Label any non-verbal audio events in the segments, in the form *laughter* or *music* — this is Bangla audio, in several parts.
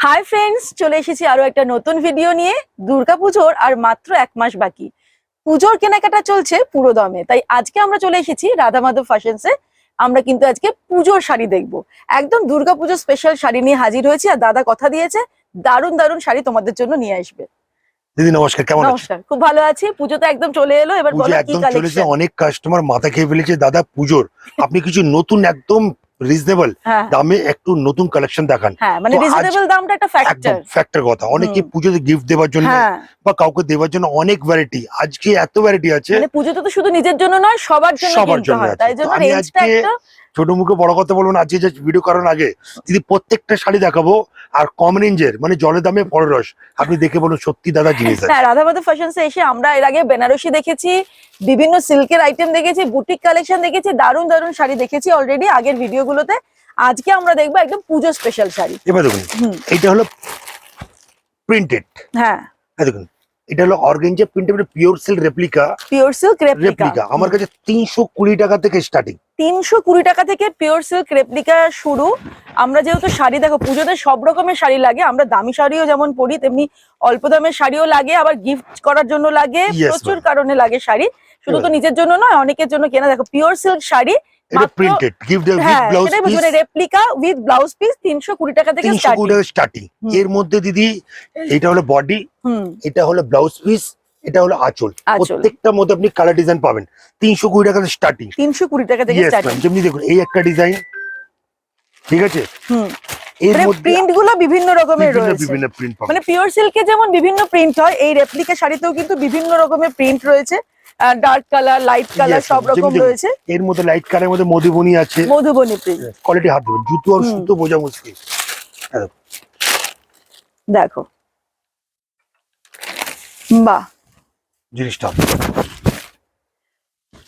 হাই ফ্রেন্ডস চলে এসেছি আরও একটা নতুন ভিডিও নিয়ে। দুর্গাপুজোর আর মাত্র এক মাস বাকি। পুজোর কেনাকাটা চলছে পুরো দমে। তাই আজকে আমরা চলে এসেছি রাধা মাধব ফ্যাশনসে আমরা কিন্তু আজকে পুজোর শাড়ি দেখব। একদম দুর্গাপুজো স্পেশাল শাড়ি নিয়ে হাজির হয়েছি আর দাদা কথা দিয়েছে দারুণ দারুণ শাড়ি তোমাদের জন্য নিয়ে আসবে। দিদি নমস্কার কেমন নমস্কার খুব ভালো আছি। পুজো তো একদম চলে এলো এবার পুজো বলো কি কালেকশন অনেক কাস্টমার মাথা খেয়ে ফেলেছে দাদা পুজোর। আপনি কিছু নতুন একদম রিজনেবল হ্যাঁ। দামে একটু নতুন কালেকশন দেখান। হ্যাঁ মানে রিজনেবল দামটা একটা ফ্যাক্টর ফ্যাক্টর কথা। অনেকে। পুজোতে গিফট দেওয়ার জন্য হ্যাঁ। বা কাউকে দেওয়ার জন্য অনেক ভ্যারাইটি আজকে এত ভ্যারাইটি আছে। মানে পুজোতে তো শুধু নিজের জন্য নয় সবার জন্য সবার জন্য তাই জন্য রেঞ্জটা একটা ছোট মুখে বড় কথা বলব না আজকে যে ভিডিও করার আগে দিদি প্রত্যেকটা শাড়ি দেখাবো আর কম রেঞ্জের মানে জলের দামে পররস আপনি দেখে বলুন সত্যি দাদা জিনিস হ্যাঁ রাধামাধব ফ্যাশনসে এসে আমরা এর আগে বেনারসি দেখেছি বিভিন্ন সিল্কের আইটেম দেখেছি বুটিক কালেকশন দেখেছি দারুণ দারুণ শাড়ি দেখেছি অলরেডি আগের ভিডিওগুলোতে আজকে আমরা দেখব একদম পুজো স্পেশাল শাড়ি। এবার দেখুন এটা হলো প্রিন্টেড হ্যাঁ। দেখুন এটা হলো organza printed pure silk replica pure silk replica আমার কাছে তিনশো কুড়ি টাকা থেকে স্টার্টিং তিনশো কুড়ি টাকা থেকে পিওর সিল্ক রেপ্লিকা শুরু। আমরা যেহেতু শাড়ি দেখো পুজোতে সব রকমের শাড়ি লাগে। আমরা দামি শাড়িও যেমন পরি তেমনি অল্প দামের শাড়িও লাগে আবার গিফট করার জন্য লাগে প্রচুর কারণে লাগে শাড়ি। শুধু তো নিজের জন্য নয় অনেকের জন্য কেনা। দেখো পিওর সিল্ক শাড়ি এটা printed gift with blouse piece মানে রেপ্লিকা উইথ ব্লাউজ পিস তিনশো কুড়ি টাকা থেকে স্টার্টিং টাকা স্টার্টিং এর মধ্যে দিদি এটা হলো বডি এটা হলো ব্লাউজ পিস এটা হলো আঁচল। প্রত্যেকটার মধ্যে আপনি কালার ডিজাইন পাবেন। তিনশো কুড়ি টাকা স্টার্টিং তিনশো কুড়ি টাকা থেকে স্টার্টিং যেমনি দেখুন এই একটা ডিজাইন ঠিক আছে? হুম। এর মানে মধ্যে প্রিন্টগুলো বিভিন্ন রকমের রয়েছে। বিভিন্ন প্রিন্ট মানে পিওর সিল্কে যেমন বিভিন্ন প্রিন্ট হয় এই রেপ্লিকা শাড়িতেও কিন্তু বিভিন্ন রকমের প্রিন্ট রয়েছে। ডার্ক কালার লাইট কালার সব রকম রয়েছে। এর মধ্যে লাইট কালারের মধ্যে মধুবনী আছে। মধুবনী প্রিন্ট কোয়ালিটি হাত দেবেন জুতো আর। সুতো বোঝা মুশকিল। দেখো। বাহ। জিনিসটা।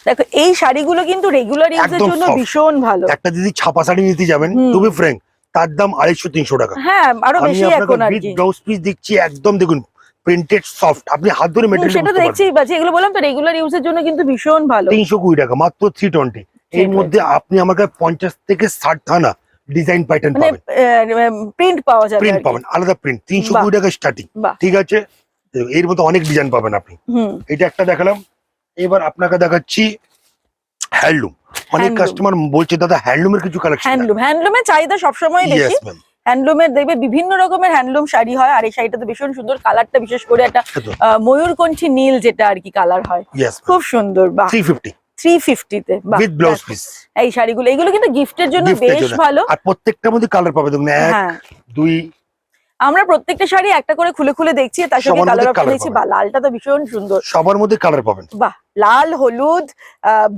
দেখো এই শাড়িগুলো কিন্তু রেগুলার ইউজের জন্য ভীষণ ভালো। একটা দিদি ছাপা শাড়ি নিতে যাবেন বি ফ্র্যাঙ্ক তার দাম আড়াইশো তিনশো টাকা। হ্যাঁ আরও বেশি এখন আর কি। ব্লাউজ পিস দিচ্ছি একদম দেখুন প্রিন্টেড সফট আপনি হাত ধরে মেটেরিয়াল সেটা দেখছেই পাচ্ছি এগুলো বললাম তো রেগুলার ইউজের জন্য কিন্তু ভীষণ ভালো। তিনশো কুড়ি টাকা মাত্র থ্রি টোয়েন্টি এর মধ্যে আপনি আমার কাছে পঞ্চাশ থেকে ষাট থানা ডিজাইন প্যাটার্ন মানে পাবেন। প্রিন্ট পাওয়া যাবে প্রিন্ট পাবেন আলাদা প্রিন্ট তিনশো বাহ। কুড়ি টাকা স্টার্টিং ঠিক আছে? এর মধ্যে অনেক ডিজাইন পাবেন আপনি। এটা একটা দেখালাম। এবার আপনাকে দেখাচ্ছি হ্যান্ডলুম অনেক কাস্টমার বলছে দাদা হ্যান্ডলুমের কিছু কালেকশন হ্যান্ডলুম হ্যান্ডলুমের চাহিদা সবসময় বেশি। হ্যান্ডলুমের দেখবে বিভিন্ন রকমের হ্যান্ডলুম শাড়ি হয় আর এই শাড়িটা তো ভীষণ সুন্দর কালারটা বিশেষ করে একটা ময়ূরকণ্ঠী নীল যেটা আর কি কালার হয়। খুব সুন্দর থ্রি ফিফটি থ্রি ফিফটিতে উইথ ব্লাউজ পিস এই শাড়িগুলো এগুলো কিন্তু গিফটের জন্য বেশ ভালো। আর প্রত্যেকটার মধ্যে কালার পাবে দেখুন এক হ্যাঁ। দুই আমরা প্রত্যেকটা শাড়ি একটা করে খুলে খুলে দেখছি তার সঙ্গে কালার অপশন বা লালটা তো ভীষণ সুন্দর। সবার মধ্যে কালার পাবেন। বাহ লাল হলুদ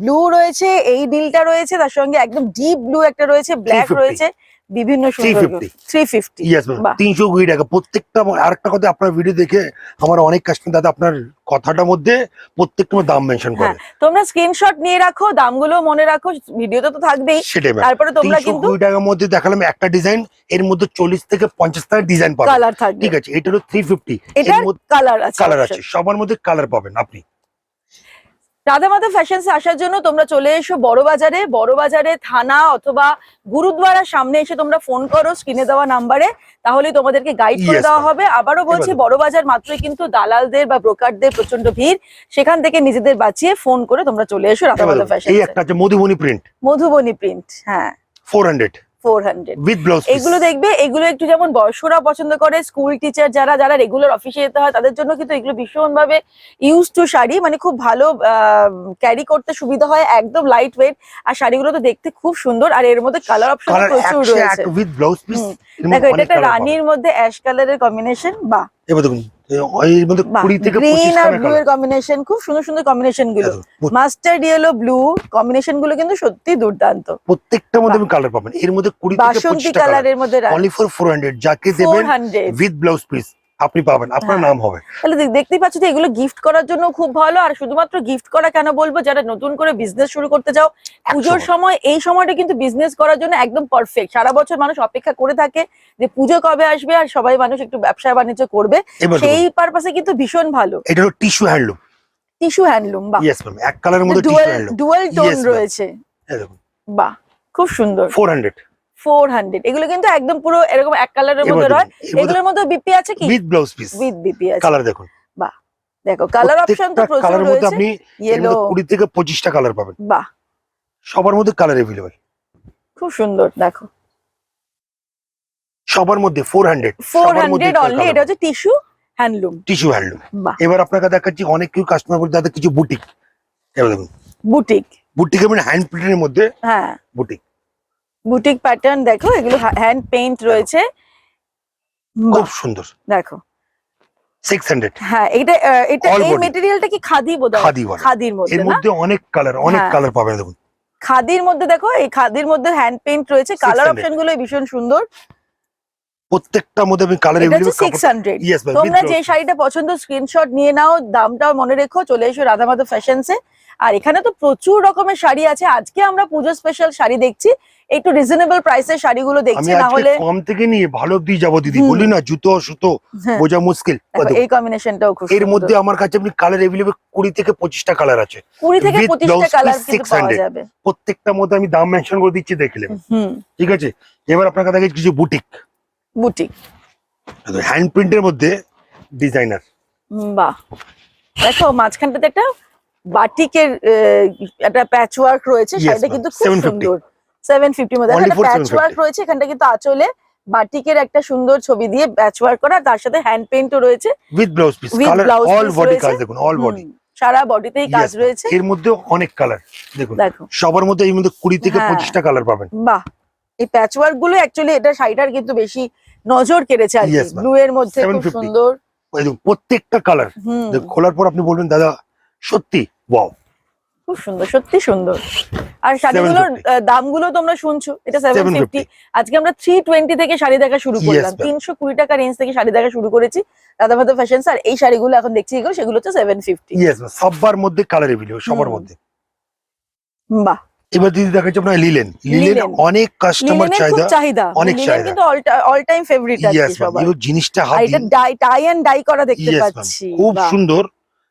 ব্লু রয়েছে এই ডিলটা রয়েছে তার সঙ্গে একদম ডিপ ব্লু একটা রয়েছে ব্ল্যাক রয়েছে। বিভিন্ন সুন্দর 350 থ্রি ফিফটি ইয়েস তিনশো কুড়ি টাকা। প্রত্যেকটা আরেকটা কথা আপনার ভিডিও দেখে আমার অনেক কাস্টমার দাদা আপনার কথাটার মধ্যে প্রত্যেকটা দাম মেনশন করে। হ্যাঁ তোমরা স্ক্রিনশট নিয়ে রাখো দামগুলো মনে রাখো ভিডিওতে তো থাকবেই। সেটাই তারপরে তোমরা কিন্তু কুড়ি টাকার মধ্যে দেখালাম একটা ডিজাইন এর মধ্যে চল্লিশ থেকে পঞ্চাশ টাকা ডিজাইন পাবেন। কালার থাকবে। ঠিক আছে এটা হলো থ্রি ফিফটি কালার আছে কালার আছে সবার মধ্যে কালার পাবেন আপনি। রাধা মাধব ফ্যাশনসে আসার জন্য তোমরা চলে এসো বড় বাজারে বড় বাজারে থানা অথবা গুরুদ্বারার সামনে এসে তোমরা ফোন করো স্ক্রিনে দেওয়া নাম্বারে তাহলে তোমাদেরকে গাইড করে দেওয়া হবে। আবারও বলছি এবার- বড় বাজার মাত্রই কিন্তু দালালদের বা ব্রোকারদের প্রচণ্ড ভিড়। সেখান থেকে নিজেদের বাঁচিয়ে ফোন করে তোমরা চলে এসো রাধা মাধব এই ফ্যাশন একটা মধুবনী প্রিন্ট মধুবনী প্রিন্ট হ্যাঁ। Four hundred four hundred with blouse এগুলো দেখবে এগুলো একটু যেমন বয়স্করা পছন্দ করে স্কুল টিচার যারা যারা রেগুলার অফিসে যেতে হয় তাদের জন্য কিন্তু এগুলো ভীষণ ভাবে ইউজ টু শাড়ি। মানে খুব ভালো ক্যারি করতে সুবিধা হয় একদম লাইট ওয়েট আর শাড়িগুলো তো দেখতে খুব সুন্দর। আর এর মধ্যে কালার অপশন প্রচুর রয়েছে। দেখো এটা একটা রানীর মধ্যে অ্যাশ কালারের কম্বিনেশন বা এবার দেখুন। এর মধ্যে কুড়ি থেকে পঁচিশ গ্রিন আর ব্লু এর কম্বিনেশন খুব সুন্দর সুন্দর কম্বিনেশনগুলো। মাস্টার্ড ইয়েলো ব্লু কম্বিনেশনগুলো কিন্তু সত্যি দুর্দান্ত। প্রত্যেকটার মধ্যে আপনি কালার পাবেন এর মধ্যে থেকে কালারের মধ্যে অনলি ফর যাকে দেবেন উইথ ব্লাউজ পিস আপনি পাবেন আপনার হ্যাঁ। নাম হবে। তাহলে দেখতেই পাচ্ছ যে এগুলো গিফট করার জন্য খুব ভালো আর শুধুমাত্র গিফট করা কেন বলব? যারা নতুন করে বিজনেস শুরু করতে চাও পুজোর সময়। এই সময়টা কিন্তু বিজনেস করার জন্য একদম পারফেক্ট সারা বছর মানুষ অপেক্ষা করে থাকে যে পুজো কবে আসবে আর সবাই মানুষ একটু ব্যবসা বাণিজ্য করবে। সেই পারপাসে কিন্তু ভীষণ ভালো। এটা হলো টিস্যু হ্যান্ডলুম টিস্যু হ্যান্ডলুম বা ইয়েস ম্যাম এক কালারের মধ্যে টিস্যু হ্যান্ডলুম ডুয়াল টোন রয়েছে। এই দেখুন। বাহ খুব সুন্দর। ফোর হান্ড্রেড ফোর হান্ড্রেড এগুলো কিন্তু একদম পুরো এরকম এক কালারের মধ্যে রয়। এগুলোর মধ্যে বিপি আছে কি? With blouse piece with BP আছে। কালার দেখুন। বাহ। দেখো কালার অপশন তো প্রচুর রয়েছে। আপনি ইয়েলো মধ্যে কুড়ি থেকে পঁচিশটা কালার পাবেন। বাহ। সবার মধ্যে কালার এভেলেবেল খুব সুন্দর দেখো। সবার মধ্যে four hundred four hundred only এটা হচ্ছে টিস্যু হ্যান্ডলুম টিস্যু হ্যান্ডলুম এবার আপনাকে দেখাচ্ছি অনেক কেউ কাস্টমার বলতে তাদের কিছু বুটিক এবার দেখুন। বুটিক বুটিক মানে হ্যান্ড প্রিন্টের মধ্যে হ্যাঁ। বুটিক বুটিক প্যাটার্ন দেখো এগুলো হ্যান্ড পেইন্ট রয়েছে। খুব সুন্দর। দেখো। সিক্স হান্ড্রেড হ্যাঁ এটা এটা এই. কি খাদি খাদির মধ্যে এর মধ্যে অনেক কালার অনেক হ্যাঁ। কালার পাবেন দেখুন। খাদির মধ্যে দেখো এই খাদির মধ্যে হ্যান্ড পেইন্ট রয়েছে। কালার 600 অপশনগুলো ভীষণ সুন্দর। মধ্যে কালার হান্ড্রেড তোমরা যে শাড়িটা পছন্দ স্ক্রিনশট নিয়ে নাও দামটাও মনে রেখো চলে এসো রাধা মাধব ফ্যাশনসে আর এখানে তো প্রচুর রকমের শাড়ি আছে। আজকে আমরা পুজো স্পেশাল শাড়ি দেখছি। একটু রিজনেবল প্রাইসের শাড়িগুলো দেখছি না হলে কম থেকে নিয়ে ভালো অব্দি যাব দিদি। বলি না জুতো সুতো হ্যাঁ, বোঝা মুশকিল। এই কম্বিনেশনটাও খুব এর মধ্যে আমার কাছে আপনি কালার এভেলেবেল কুড়ি থেকে পঁচিশটা কালার আছে। কুড়ি থেকে with পঁচিশটা blouse কালার কিন্তু পাওয়া যাবে। প্রত্যেকটার মধ্যে আমি দাম মেনশন করে দিচ্ছি দেখলেন হুম। ঠিক আছে? এবার আপনার কাছে কিছু বুটিক বুটিক হ্যান্ড প্রিন্টের মধ্যে ডিজাইনার বাহ। দেখো মাঝখানটাতে একটা বাটিকের একটা প্যাচ ওয়ার্ক রয়েছে ma'am. কিন্তু খুব 750 সুন্দর। সেভেন ফিফটির মধ্যে। একটা প্যাচ ওয়ার্ক রয়েছে এখানটা কিন্তু আঁচলে বাটিকের একটা সুন্দর ছবি দিয়ে প্যাচ ওয়ার্ক করা তার সাথে হ্যান্ড পেইন্টও রয়েছে। With blouse piece colour all body কাজ দেখুন অল বডি সারা বডিতেই কাজ রয়েছে। এর মধ্যে অনেক কালার দেখুন। দেখো। সবার মধ্যে এর মধ্যে কুড়ি থেকে হ্যাঁ। পঁচিশটা কালার পাবেন। বাহ! এই প্যাচ ওয়ার্কগুলো অ্যাকচুয়ালি এটা শাড়িটার কিন্তু বেশি নজর কেড়েছে আর. ব্লু এর মধ্যে খুব সুন্দর। প্রত্যেকটা কালার খোলার পর আপনি বলবেন দাদা সত্যি ওয়াও খুব সুন্দর সত্যি সুন্দর। আর শাড়িগুলোর 750 আহ, দামগুলো তোমরা শুনছো এটা সেভেন ফিফটি আজকে আমরা থ্রি টোয়েন্টি থেকে শাড়ি দেখা শুরু করলাম। তিনশো কুড়ি টাকা রেঞ্জ থেকে শাড়ি দেখা শুরু করেছি। দাদা মাধব ফ্যাশন আর এই শাড়িগুলো এখন দেখছি এগুলো সেগুলো হচ্ছে সেভেন ফিফটি সবার মধ্যে কালার এভেলেবল সবার মধ্যে। বাহ। এবার দিদি দেখাচ্ছে আপনার লিলেন লিলেন অনেক কাস্টমার চাহিদা চাহিদা। অনেক লিনেন চাহিদা। কিন্তু অল টাইম ফেভারিট কি সবার। জিনিসটা হাত ডাই টাই এন্ড ডাই করা দেখতে পাচ্ছি। খুব সুন্দর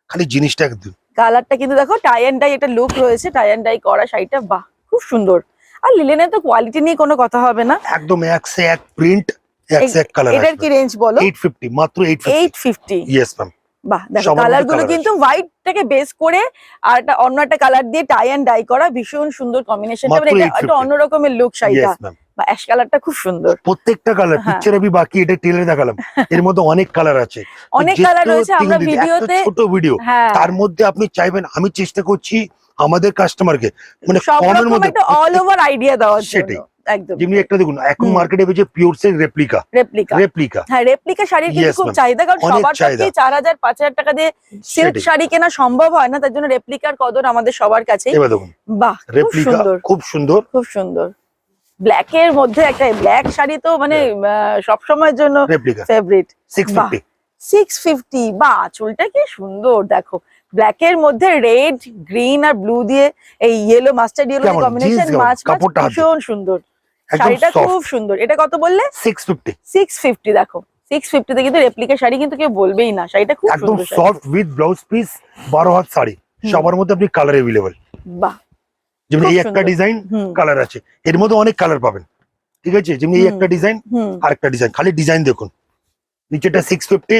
খালি জিনিসটা একদম। কালারটা কিন্তু দেখো টাই এন্ড ডাই একটা লুক রয়েছে টাই এন্ড ডাই করা শাড়িটা বাহ খুব সুন্দর। আর লিলেনের তো কোয়ালিটি নিয়ে কোনো কথা হবে না। একদম এক সে এক প্রিন্ট এক সে এক কালার এটার কি রেঞ্জ বলো? এইট ফিফটি মাত্র eight fifty eight fifty yes ma'am বাহ দেখো কালারগুলো কিন্তু হোয়াইটটাকে বেস করে আর একটা অন্য একটা কালার দিয়ে টাই এন্ড ডাই করা ভীষণ সুন্দর কম্বিনেশনটা মাত্র এটা একটা অন্য রকমের লুক শাড়িটা। বা অ্যাশ কালারটা খুব সুন্দর। প্রত্যেকটা কালার হ্যাঁ। পিকচার আমি বাকি এটা টেলারে দেখালাম। *laughs* এর মধ্যে অনেক কালার আছে। অনেক কালার রয়েছে আমরা ভিডিওতে ছোট ভিডিও হ্যাঁ। তার মধ্যে আপনি চাইবেন আমি চেষ্টা করছি আমাদের কাস্টমারকে মানে কমের মধ্যে অল ওভার আইডিয়া দেওয়ার সেটাই। একদম। যেমনি একটা দেখুন এখন মার্কেটে বেজে পিওর সেল রেপ্লিকা রেপ্লিকা রেপ্লিকা হ্যাঁ রেপ্লিকা শাড়ির কিন্তু খুব চাহিদা কারণ সবার টাকা দিয়ে সিল্ক শাড়ি কেনা সম্ভব হয় না তার জন্য রেপ্লিকার কদর আমাদের সবার কাছেই। এবার দেখুন বাহ খুব রেপ্লিকা সুন্দর। খুব সুন্দর। খুব সুন্দর। ব্ল্যাক এর মধ্যে একটা ব্ল্যাক শাড়ি তো মানে সব সময়ের জন্য ফেভারিট সিক্স। ফিফটি বা আঁচলটা কি সুন্দর দেখো। ব্ল্যাক এর মধ্যে রেড গ্রিন আর ব্লু দিয়ে এই ইয়েলো মাস্টার্ড ইয়েলো কম্বিনেশন? মাছ ভীষণ সুন্দর। শাড়িটা খুব সুন্দর। এটা কত বললে? সিক্স ফিফটি সিক্স ফিফটি দেখো। সিক্স ফিফটিতে কিন্তু রেপ্লিকা শাড়ি কিন্তু কেউ বলবেই না। শাড়িটা খুব একদম। সফট উইথ ব্লাউজ পিস বারো হাত শাড়ি। সবার মধ্যে আপনি কালার এভেলেবেল বাহ। যেমন এই একটা ডিজাইন কালার আছে। এর মধ্যে অনেক কালার পাবেন। ঠিক আছে? যেমন এই একটা ডিজাইন আর একটা ডিজাইন। খালি ডিজাইন দেখুন। নিচেটা সিক্স ফিফটি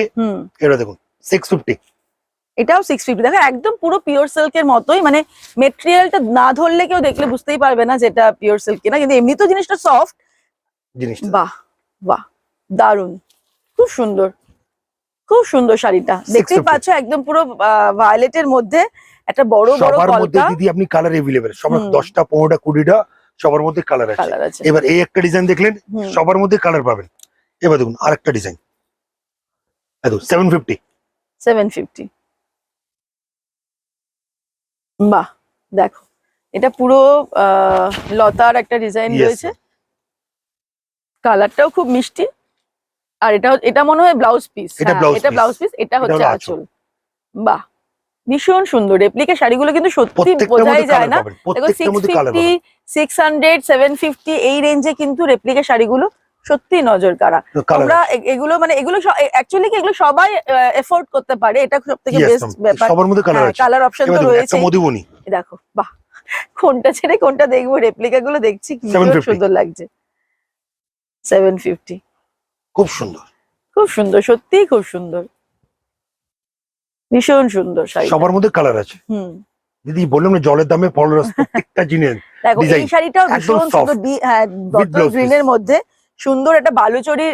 এটা দেখুন সিক্স ফিফটি এটাও সিক্স ফিফটি দেখো একদম পুরো পিওর সিল্কের মতোই। মানে মেটেরিয়ালটা না ধরলে কেউ দেখলে বুঝতেই পারবে না যেটা পিওর সিল্ক কিনা। কিন্তু এমনি তো জিনিসটা সফট জিনিসটা। বাহ বাহ দারুণ খুব সুন্দর। খুব সুন্দর শাড়িটা। দেখতেই 650 পাচ্ছ একদম পুরো ভায়োলেটের মধ্যে একটা বড় বড় সবার মধ্যে দিদি আপনি কালার এভেলেবেল সবার হুম। দশটা পনেরোটা কুড়িটা সবার মধ্যে কালার আছে। এবার এই একটা ডিজাইন দেখলেন সবার মধ্যে কালার পাবেন। এবার দেখুন আর একটা ডিজাইন ফিফটি সেভেন ফিফটি বাহ দেখো এটা পুরো আহ, লতার একটা ডিজাইন রয়েছে। কালারটাও খুব মিষ্টি। আর এটা এটা মনে হয় ব্লাউজ পিস এটা। ব্লাউজ পিস এটা হচ্ছে আঁচল। বাহ ভীষণ সুন্দর রেপ্লিকা শাড়িগুলো কিন্তু সত্যি বোঝাই যায় না। দেখো six fifty six hundred seven fifty এই রেঞ্জে কিন্তু রেপ্লিকা শাড়িগুলো সত্যি নজর কালার আমরা এগুলো মানে এগুলো অ্যাকচুয়ালি কি এগুলো সবাই এফোর্ড করতে পারে এটা সব থেকে বেস্ট ব্যাপার। সবার মধ্যে কালার আছে। কালার অপশন তো রয়েছে মধুবনী। দেখো বাহ কোনটা ছেড়ে কোনটা দেখব রেপ্লিকা গুলো দেখছি কি 750 সুন্দর লাগছে। সেভেন ফিফটি খুব সুন্দর। খুব সুন্দর সত্যি খুব সুন্দর। ভীষণ সুন্দর শাড়ি সবার মধ্যে কালার আছে। হুম। দিদি বললাম না জলের দামে পড়ল *laughs* প্রত্যেকটা জিনিস দেখো এই শাড়িটাও ভীষণ সুন্দর হ্যাঁ বটল গ্রিনের মধ্যে সুন্দর একটা বালুচরির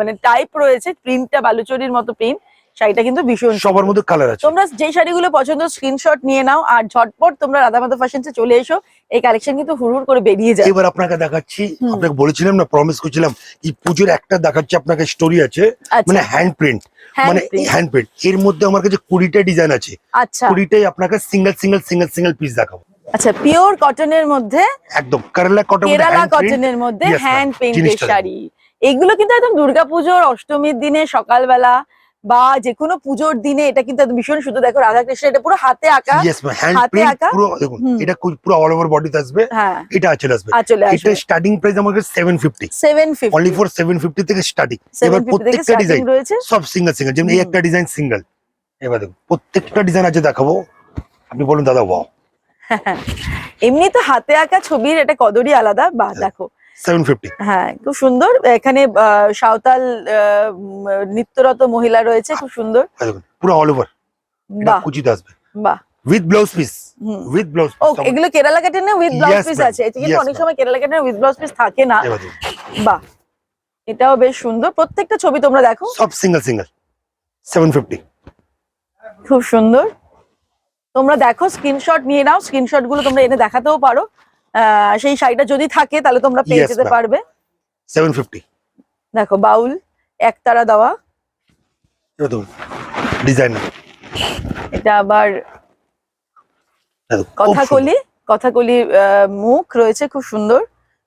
মানে টাইপ রয়েছে প্রিন্টটা বালুচরির মতো প্রিন্ট শাড়িটা কিন্তু ভীষণ সবার মধ্যে কালার আছে। তোমরা যে শাড়িগুলো পছন্দ স্ক্রিনশট নিয়ে নাও আর ঝটপট তোমরা রাধামাধব ফ্যাশনসে চলে এসো। এই কালেকশন কিন্তু হুড় করে বেরিয়ে যায়। এবার আপনাকে দেখাচ্ছি আপনাকে বলেছিলাম না প্রমিস করছিলাম কি পুজোর একটা দেখাচ্ছি আপনাকে স্টোরি আছে। মানে আচ্ছা হ্যান্ড প্রিন্ট মানে হ্যান্ড প্রিন্ট এর মধ্যে আমার কাছে কুড়িটা ডিজাইন আছে। আচ্ছা। কুড়িটাই আপনাকে single single single single piece দেখাবো। আচ্ছা পিওর কটনের মধ্যে একদম কেরালা কটন কেরালা কটনের মধ্যে হ্যান্ড পেইন্টের শাড়ি। এগুলো কিন্তু একদম দুর্গাপুজোর অষ্টমীর দিনে সকালবেলা বা যে কোনো পুজোর দিনে এটা কিন্তু ভীষণ শুধু দেখো রাধাকৃষ্ণ এটা পুরো হাতে আঁকা। হাতে আঁকা? পুরো দেখুন এটা পুরো অল ওভার বডিতে আসবে। হ্যাঁ। এটা আছে আসবে। চলে এটা স্টার্টিং প্রাইস আমার কাছে seven fifty seven only fifty for seven fifty থেকে স্টার্টিং এবার প্রত্যেকটা ডিজাইন রয়েছে। সব সিঙ্গেল সিঙ্গেল যেমন এই একটা ডিজাইন সিঙ্গেল এবার দেখুন প্রত্যেকটা ডিজাইন আছে দেখাবো। আপনি বলুন দাদা ওয়াও *laughs* এমনি তো হাতে আঁকা ছবির এটা কদরই আলাদা। বা হ্যাঁ। দেখো হ্যাঁ খুব সুন্দর। এখানে সাঁওতাল উম, মহিলা রয়েছে খুব সুন্দর। পুরো অল ওভার কুচিতে আসবে। বাহ। With blouse piece with blouse ও এগুলো কেরালা কাটেনে উইথ ব্লাউজ পিস আছে? এটা কিন্তু অনেক সময় কেরালা কাটেনে উইথ ব্লাউজ পিস থাকে না। বাহ। এটাও বেশ সুন্দর। প্রত্যেকটা ছবি তোমরা দেখো। সব সিঙ্গেল সিঙ্গেল সেভেন ফিফটি খুব সুন্দর। তোমরা দেখো স্ক্রিনশট নিয়ে নাও। স্ক্রিনশটগুলো তোমরা এনে দেখাতেও পারো। সেই শাড়িটা যদি থাকে তাহলে তোমরা পেয়ে যেতে পারবে। দেখো বাউল একতারা দেওয়া। এবার দেখুন ডিজাইন এটা আবার কথাকলি মুখ রয়েছে খুব সুন্দর।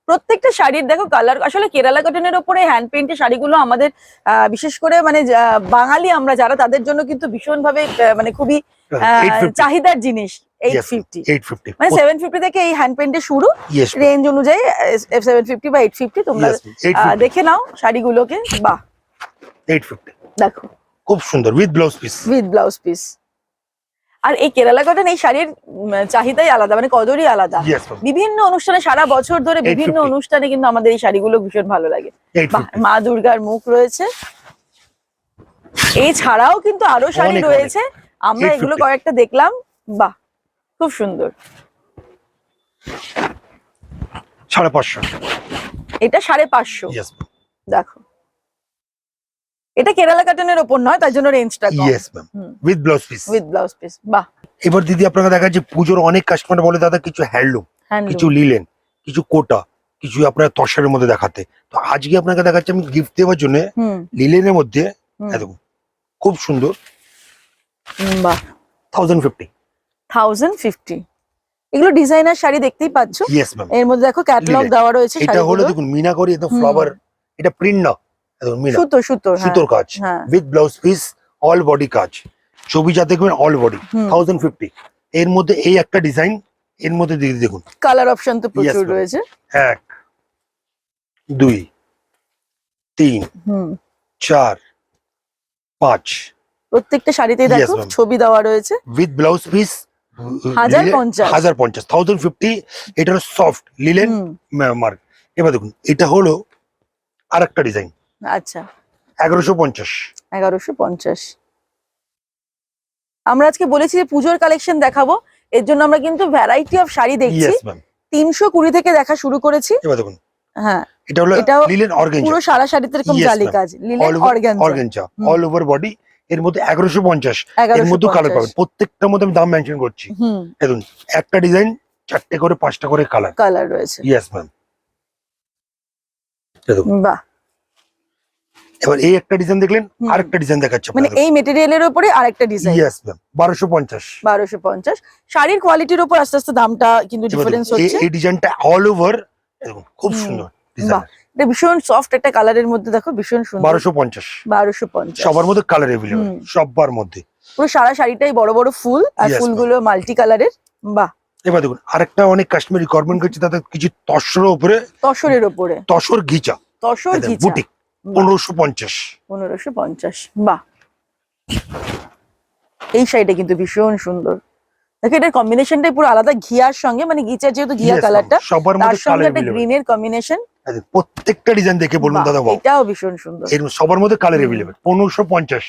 প্রত্যেকটা শাড়ির দেখো কালার আসলে কেরালা কটনের ওপরে হ্যান্ড শাড়িগুলো আমাদের আহ, বিশেষ করে মানে বাঙালি আমরা যারা তাদের জন্য কিন্তু ভীষণ ভাবে মানে খুবই চাহিদার জিনিস। এইট ফিফটি এইট ফিফটি মানে সেভেন ফিফটি থেকে এই হ্যান্ড শুরু। রেঞ্জ অনুযায়ী এফ সেভেন ফিফটি বা এইট ফিফটি তোমরা দেখে নাও শাড়িগুলোকে। বাহ। এইট ফিফটি দেখো। খুব সুন্দর with blouse piece with blouse piece আর এই কেরালা কটন এই শাড়ির চাহিদাই আলাদা মানে কদরই আলাদা। বিভিন্ন অনুষ্ঠানে সারা বছর ধরে বিভিন্ন অনুষ্ঠানে কিন্তু আমাদের এই শাড়িগুলো ভীষণ ভালো লাগে। মা দুর্গার মুখ রয়েছে। এছাড়াও কিন্তু আরও শাড়ি রয়েছে। আমরা এগুলো কয়েকটা দেখলাম। বাহ। খুব সুন্দর। সাড়ে পাঁচশো। এটা সাড়ে পাঁচশো। দেখো। এটা কেরালা কাটনের ওপর নয় তার জন্য রেঞ্জটা কম। Yes ma'am with blouse piece with blouse piece বাহ। এবার দিদি আপনাকে দেখা পুজোর অনেক কাস্টমার বলে দাদা কিছু হ্যান্ডলুম কিছু লিলেন কিছু কোটা কিছু আপনার তসরের মধ্যে দেখাতে। তো আজকে আপনাকে দেখাচ্ছি আমি গিফট দেওয়ার জন্য লিলেনের মধ্যে খুব সুন্দর। বাহ। থাউজেন্ড ফিফটি থাউজেন্ড ফিফটি এগুলো ডিজাইনার শাড়ি দেখতেই পাচ্ছ। এর মধ্যে দেখো ক্যাটালগ দেওয়া রয়েছে এটা হলো দেখুন মিনা করি একদম ফ্লাওয়ার এটা প্রিন্ট না একদম মিনা। সুতো সুতো হ্যাঁ, সুতোর কাজ। With blouse piece all body কাজ। ছবি যা দেখবেন অল বডি হুম। থাউজেন্ড ফিফটি এর মধ্যে এই একটা ডিজাইন এর মধ্যে দিদি দেখুন। কালার অপশন তো প্রচুর রয়েছে। এক দুই তিন চার পাঁচ। প্রত্যেকটা শাড়িতেই Yes, দেখো ছবি দেওয়া রয়েছে। উইথ ব্লাউজ পিস হাজার পঞ্চাশ। থাউজেন্ড ফিফটি এটা সফট লিলেন মার্ক এবার দেখুন এটা হলো আর একটা ডিজাইন আচ্ছা। এগারোশো পঞ্চাশ। এগারোশো পঞ্চাশ। আমরা আজকে বলেছি যে পুজোর কালেকশন দেখাবো। এর জন্য আমরা কিন্তু ভ্যারাইটি অফ শাড়ি দেখছি। তিনশো কুড়ি থেকে দেখা শুরু করেছি। এবার দেখুন। হ্যাঁ। এটা হলো এটাও লিলেন অর্গেঞ্জা পুরো সারা শাড়িতে এরকম জালি কাজ। Linen organza all over body এর মধ্যে এগারোশো পঞ্চাশ এর মধ্যে কালার পাবেন। প্রত্যেকটার মধ্যে আমি দাম মেনশন করছি। দেখুন একটা ডিজাইন চারটে করে পাঁচটা করে কালার কালার রয়েছে। ইয়েস ম্যাম বাহ। এবার এই একটা ডিজাইন দেখলেন। আরেকটা ডিজাইন দেখাচ্ছে মানে এই মেটেরিয়ালের উপরে আরেকটা ডিজাইন ইয়েস ম্যাম বারোশো পঞ্চাশ। বারোশো পঞ্চাশ। শাড়ির কোয়ালিটির উপর আস্তে আস্তে দামটা কিন্তু ডিফারেন্স হচ্ছে। এই ডিজাইনটা অল ওভার খুব সুন্দর এটা ভীষণ সফট একটা কালারের মধ্যে দেখো ভীষণ সুন্দর। বারোশো পঞ্চাশ। বারোশো পঞ্চাশ। সবার মধ্যে কালার এভেলেবল। সবার মধ্যে। পুরো সারা শাড়িটাই বড় বড় ফুল আর ফুলগুলো মাল্টি কালারের বাহ। এবার দেখুন আরেকটা অনেক কাশ্মীর রিকোয়ারমেন্ট করছে তাতে কিছু তসরের উপরে তসরের ওপরে তসর ঘিচা। তসর ঘিচা। বুটিক। পনেরোশো পঞ্চাশ। পনেরোশো পঞ্চাশ। বাহ। এই শাড়িটা কিন্তু ভীষণ সুন্দর। দেখো এটার কম্বিনেশনটাই পুরো আলাদা ঘিয়ার সঙ্গে মানে ঘিচার যেহেতু ঘিয়া কালারটা সবার তার মধ্যে সঙ্গে একটা গ্রিনের কম্বিনেশন প্রত্যেকটা ডিজাইন দেখে বলুন দাদা বাবু এটাও ভীষণ সুন্দর। এর সবার মধ্যে কালার পনেরোশো পঞ্চাশ।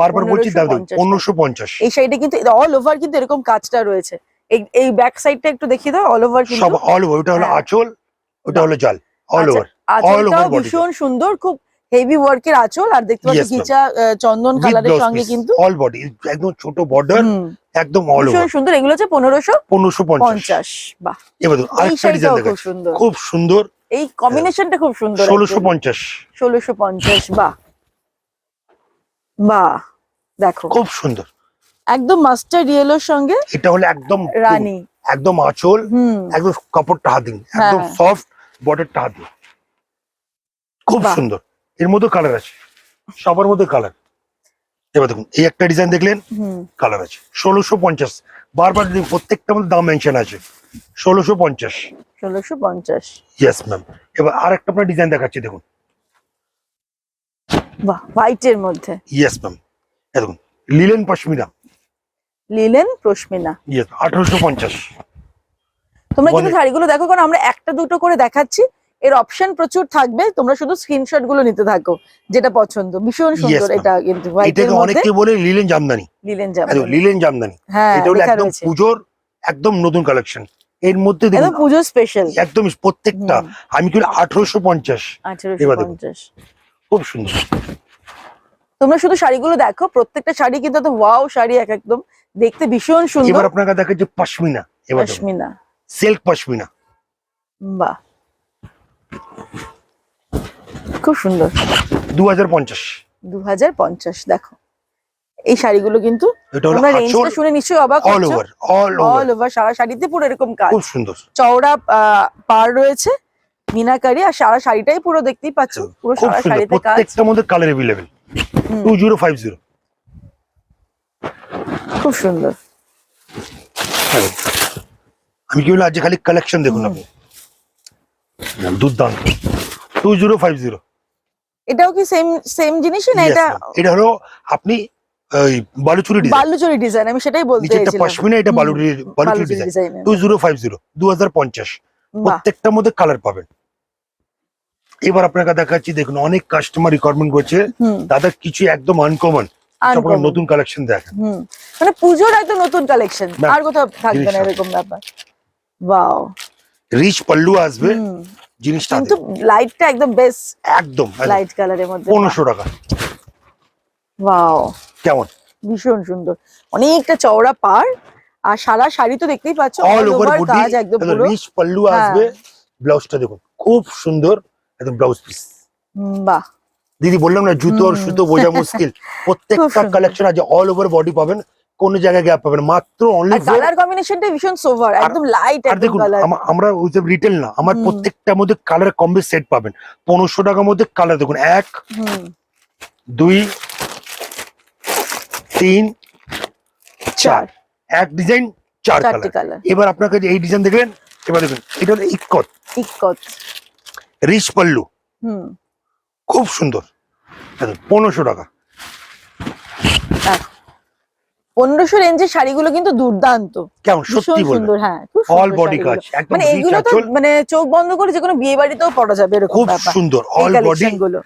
বারবার বলছি দাদা 1550 পনেরোশো পঞ্চাশ। এই সাইডে কিন্তু অল ওভার কিন্তু এরকম কাজটা রয়েছে। এই এই ব্যাক সাইডটা একটু দেখিয়ে দাও অল ওভার কিন্তু। সব অল ওভার ওটা হলো হ্যাঁ। আঁচল ওটা হলো জাল অল ওভার over body ভীষণ সুন্দর খুব হেভি ওয়ার্কের আঁচল আর দেখতে পাচ্ছি ঘিচা চন্দন কালারের সঙ্গে কিন্তু। অল বডি একদম ছোট বর্ডার একদম অল ভীষণ ওভার সুন্দর এগুলো হচ্ছে পনেরোশো পনেরোশো পঞ্চাশ। পঞ্চাশ বাহ। এবার দেখুন আরেকটা ডিজাইন শাড়িটাও খুব সুন্দর। খুব সুন্দর এই কম্বিনেশনটা খুব সুন্দর ষোলোশো পঞ্চাশ। ষোলোশো পঞ্চাশ বা বাহ দেখো। খুব সুন্দর। একদম মাস্টার ইয়েলোর সঙ্গে এটা হলো একদম রানী। একদম আঁচল একদম কাপড়টা হাত একদম হ্যাঁ। সফট বর্ডারটা হাত খুব সুন্দর। এর মধ্যে কালার আছে। সবার মধ্যে কালার এবার দেখুন এই একটা ডিজাইন দেখলেন? কালার আছে। ষোলোশো পঞ্চাশ। বারবার প্রত্যেকটা মধ্যে দাম মেনশন আছে। ষোলোশো পঞ্চাশ। ষোলোশো পঞ্চাশ। ইয়েস ম্যাম এবার আর একটা আপনার ডিজাইন দেখাচ্ছি দেখুন। বাহ হোয়াইটের মধ্যে। ইয়েস ম্যাম দেখুন linen pashmina linen pashmina yes আঠারোশো পঞ্চাশ। তোমরা কিন্তু শাড়িগুলো দেখো কারণ আমরা একটা দুটো করে দেখাচ্ছি। এর অপশন প্রচুর থাকবে তোমরা শুধু স্ক্রিনশটগুলো নিতে থাকো যেটা পছন্দ। ভীষণ সুন্দর এটা কিন্তু এটাকে অনেকে বলে লিলেন জামদানি লিলেন জামা একদম লিলেন জামদানি হ্যাঁ এটা হলো একদম পুজোর একদম নতুন কালেকশন এর মধ্যে একদম দেখুন পুজো স্পেশাল একদম প্রত্যেকটা। আমি কি আঠারোশো পঞ্চাশ। খুব সুন্দর। তোমরা শুধু শাড়িগুলো দেখো প্রত্যেকটা শাড়ি কিন্তু তো ওয়াও শাড়ি এক একদম। দেখতে ভীষণ সুন্দর। এবার আপনাকে দেখা যে পশমিনা। এবার পশমিনা। সিল্ক পশমিনা। বাহ। খুব সুন্দর। দু হাজার পঞ্চাশ। দু হাজার পঞ্চাশ দেখো। এই শাড়িগুলো কিন্তু তোমরা রেঞ্জটা শুনে নিশ্চয়ই অবাক all over all over all over সারা শাড়িতে পুরো এরকম কাজ। খুব সুন্দর। চওড়া পার রয়েছে মিনাকারি আর সারা শাড়িটাই পুরো দেখতেই পাচ্ছ। পুরো সারা শাড়িতে কাজ। প্রত্যেকটার মধ্যে কালার ফাইভ জিরো খুব সুন্দর। আমি কি বলি আজকে খালি কালেকশন দেখুন আপনি? দুর্দান্ত। জিরো ফাইভ জিরো এটাও কি সেম সেম জিনিসই না? এটা এটা হলো আপনি বালুচুরি ডিজাইন আমি সেটাই বলতে পশমিনা এটা Baluchari Baluchari design design two zero five zero দু হাজার পঞ্চাশ বাহ। প্রত্যেকটার মধ্যে কালার পাবেন। এবার আপনাকে দেখাচ্ছি দেখুন অনেক কাস্টমার রিকোয়ারমেন্ট করছে দাদা কিছু একদম আনকমন আপনার নতুন কালেকশন দেখেন। মানে পুজোর একদম নতুন কালেকশন আর কোথাও থাকবে না জিনিসটা। এরকম ব্যাপার। ওয়াও রিচ পাল্লু আসবে। জিনিসটা কিন্তু লাইটটা একদম বেস্ট একদম লাইট কালারের মধ্যে। পনেরোশো টাকা। ওয়াও কেমন? ভীষণ সুন্দর। অনেকটা চওড়া পার আর সারা শাড়ি তো দেখতেই পাচ্ছ অল ওভার কাজ একদম পুরো। রিচ পাল্লু হ্যাঁ। আসবে। ব্লাউজটা দেখুন খুব সুন্দর একদম ব্লাউজ পিস বাহ। দিদি বললাম না জুতো আর সুতো বোঝা মুশকিল। *laughs* প্রত্যেকটা কালেকশন আছে অল ওভার বডি পাবেন কোন জায়গায় গ্যাপ পাবেন মাত্র অনলি কালার কম্বিনেশনটা ভীষণ সোভার একদম লাইট আর দেখুন আমরা ওইসব রিটেল না আমার। প্রত্যেকটার মধ্যে কালার কম্বি সেট পাবেন। পনেরোশো টাকার মধ্যে কালার দেখুন এক দুই তিন চার। এক ডিজাইন চার কালার এবার আপনাকে এই ডিজাইন দেখবেন এবার দেখবেন এটা হলো ইকত ইকত রিচ পাল্লু। হুম। খুব সুন্দর। পনেরোশো টাকা। পনেরোশো রেঞ্জের শাড়িগুলো কিন্তু দুর্দান্ত। কেমন? সত্যি সুন্দর হ্যাঁ অল বডি। কাজ মানে তো মানে চোখ বন্ধ করে যে কোনো বিয়ে বাড়িতেও পড়া যাবে এরকম খুব সুন্দর এই অল বডি গুলো।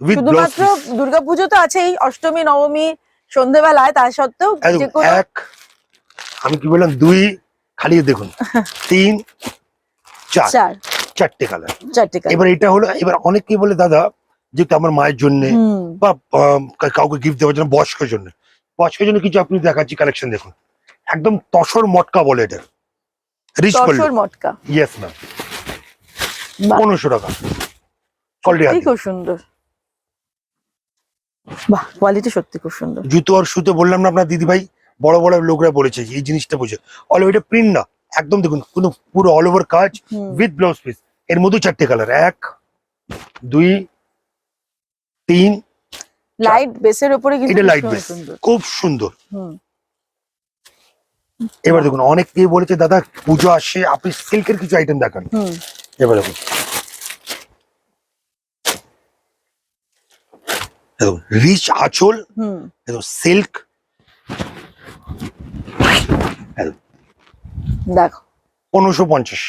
শুধুমাত্র দুর্গাপুজো তো আছেই অষ্টমী নবমী সন্ধেবেলায় তা সত্ত্বেও এক আমি কি বললাম দুই খালি দেখুন *laughs* তিন চার চার। চারটে কালার চারটে কালার এবার এটা হলো এবার অনেকেই বলে দাদা যেহেতু আমার মায়ের জন্য বা কাউকে গিফট দেওয়ার জন্য বয়স্কের জন্য বয়স্কের জন্য কিছু আপনি দেখাচ্ছি কালেকশন দেখুন। একদম তসর মটকা বলে এটা। রিচ তসর মটকা। ইয়েস ম্যাম পনেরোশো টাকা। কোয়ালিটি খুব সুন্দর। বাহ কোয়ালিটি সত্যি খুব সুন্দর। জুতো আর সুতো বললাম না আপনার দিদি ভাই বড় বড় লোকরা বলেছে যে এই জিনিসটা বুঝে। অল এটা প্রিন্ট না একদম দেখুন কোনো পুরো অল ওভার কাজ উইথ ব্লাউজ পিস এর মধ্যে চারটে কালার এক দুই তিন লাইট বেসের উপরে কিন্তু এটা লাইট বেস খুব সুন্দর। এবার দেখুন অনেকেই বলেছে দাদা পুজো আসে আপনি সিল্কের কিছু আইটেম দেখান। এবার দেখুন। রিচ আঁচল সিল্ক। দেখো। পনেরোশো পঞ্চাশ।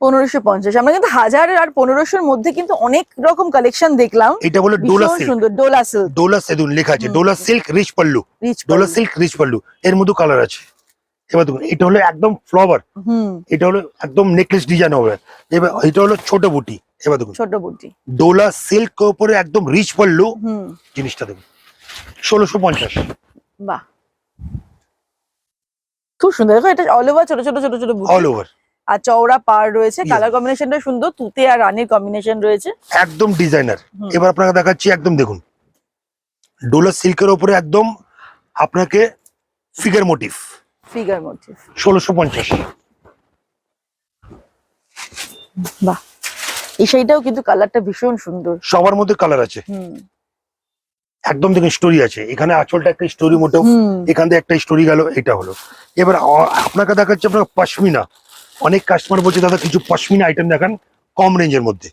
পনেরোশো পঞ্চাশ। আমরা কিন্তু হাজার আর পনেরোশোর মধ্যে কিন্তু অনেক রকম কালেকশন দেখলাম। এটা বলে ডোলা ভীষণ সিল্ক সুন্দর। ডোলা সিল্ক ডোলা সেদুন লেখা আছে। Dola silk rich pallu Dola silk rich pallu এর মধ্যে কালার আছে। এবার দেখুন এটা হলো একদম ফ্লাওয়ার হুম। এটা হলো একদম নেকলেস ডিজাইন হবে। এবার এটা হলো ছোট বুটি। এবার দেখুন ছোট বুটি। ডোলা সিল্ক উপরে একদম রিচ হুম। জিনিসটা দেখুন। ষোলোশো পঞ্চাশ। বাহ। খুব সুন্দর। দেখো এটা অল ওভার ছোট ছোট ছোট ছোট অল ওভার আর চওড়া পার রয়েছে। কালার কম্বিনেশনটা সুন্দর। তুতে আর রানীর কম্বিনেশন রয়েছে। একদম ডিজাইনার এবার আপনাকে দেখাচ্ছি একদম দেখুন। ডোলা সিল্কের উপরে একদম আপনাকে ফিগার মোটিভ ফিগার মোটিভ ষোলোশো পঞ্চাশ। বাহ। এই শাড়িটাও কিন্তু কালারটা ভীষণ সুন্দর। সবার মধ্যে কালার আছে। হুম। একদম দেখুন স্টোরি আছে। এখানে আঁচলটা একটা স্টোরি হুম। এখান থেকে একটা স্টোরি গেল এটা হলো। এবার আপনাকে দেখাচ্ছে আপনার পশমিনা। অনেক কাস্টমার বলছে দাদা কিছু পশমিনা আইটেম দেখান কম রেঞ্জের মধ্যে।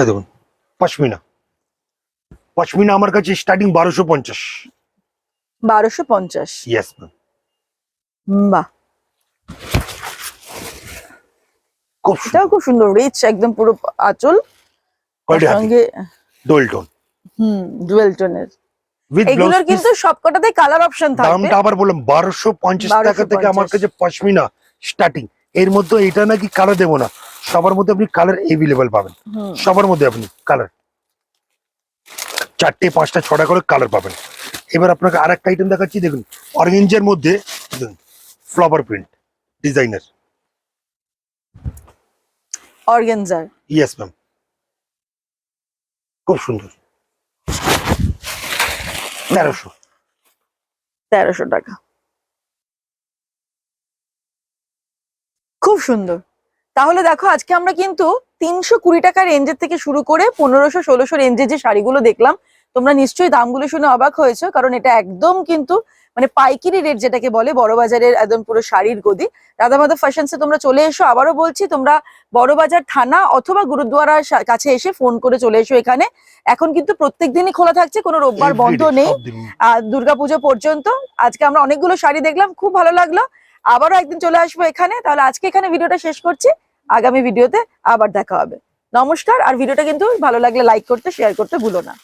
এই দেখুন পশমিনা। পশমিনা আমার কাছে স্টার্টিং বারোশো পঞ্চাশ। বারোশো পঞ্চাশ। ইয়েস বাহ। খুব এটাও খুব সুন্দর রিচ একদম পুরো আঁচল। তার কোয়ালিটি সঙ্গে ডোল টোন হুম ডুয়েল টোনের এগুলোর কিন্তু সবকটাতে কালার অপশন থাকবে। দামটা আবার বললাম টাকা থেকে আমার কাছে পশমিনা স্টার্টিং এর মধ্যে এটা নাকি কালার দেবো না। সবার মধ্যে আপনি কালার এভেলেবেল পাবেন। সবার মধ্যে আপনি কালার চারটে পাঁচটা ছটা করে কালার পাবেন। এবার আপনাকে আর একটা আইটেম দেখাচ্ছি দেখুন অরেঞ্জের মধ্যে ফ্লাওয়ার প্রিন্ট ডিজাইনার অর্গেনজার ইয়েস ম্যাম খুব সুন্দর। তেরোশো। তেরোশো টাকা। খুব সুন্দর। তাহলে দেখো আজকে আমরা কিন্তু তিনশো কুড়ি টাকা রেঞ্জের থেকে শুরু করে পনেরোশো ষোলোশো রেঞ্জের যে শাড়িগুলো দেখলাম তোমরা নিশ্চয়ই দামগুলো শুনে অবাক হয়েছো কারণ এটা একদম কিন্তু মানে পাইকারি রেট যেটাকে বলে বড় বাজারের একদম পুরো শাড়ির গদি। রাধা মাধব ফ্যাশনসে তোমরা চলে এসো আবারও বলছি তোমরা বড় বাজার থানা অথবা গুরুদ্বারার সা- কাছে এসে ফোন করে চলে এসো এখানে। এখন কিন্তু প্রত্যেক দিনই খোলা থাকছে কোনো রোববার বন্ধ নেই। দুর্গাপুজো পর্যন্ত। আজকে আমরা অনেকগুলো শাড়ি দেখলাম খুব ভালো লাগল। আবারও একদিন চলে আসব এখানে। তাহলে আজকে এখানে ভিডিওটা শেষ করছি। আগামী ভিডিওতে আবার দেখা হবে। নমস্কার আর ভিডিওটা কিন্তু ভালো লাগলে লাইক করতে শেয়ার করতে ভুলো না।